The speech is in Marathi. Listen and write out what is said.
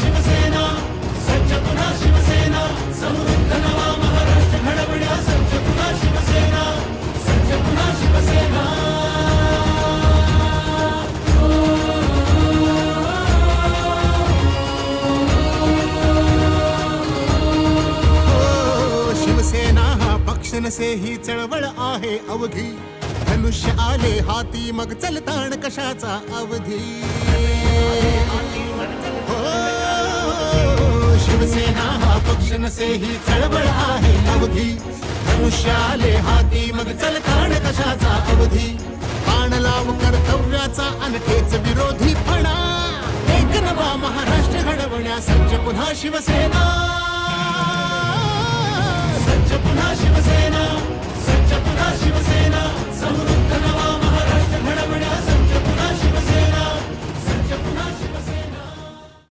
शिवसेना सज्ज पुन्हा शिवसेना समृद्ध नवा महाराष्ट्र घडवण्या सज्ज पुन्हा शिवसेना सज्ज पुन्हा शिवसेना हो, शिवसेना हा पक्ष नसे ही चळवळ आहे अवघी धनुष्य आले हाती मग चलताण कशाचा अवधी? हा पक्ष ही चळवळ आहे अवधी। धनुष्याले हाती मग चल कारण कशाचा अवधी। बाण लाव कर्तव्याचा अनखेच विरोधी फणा। एक नवा महाराष्ट्र घडवण्या सज्ज पुन्हा शिवसेना। सज्ज पुन्हा शिवसेना।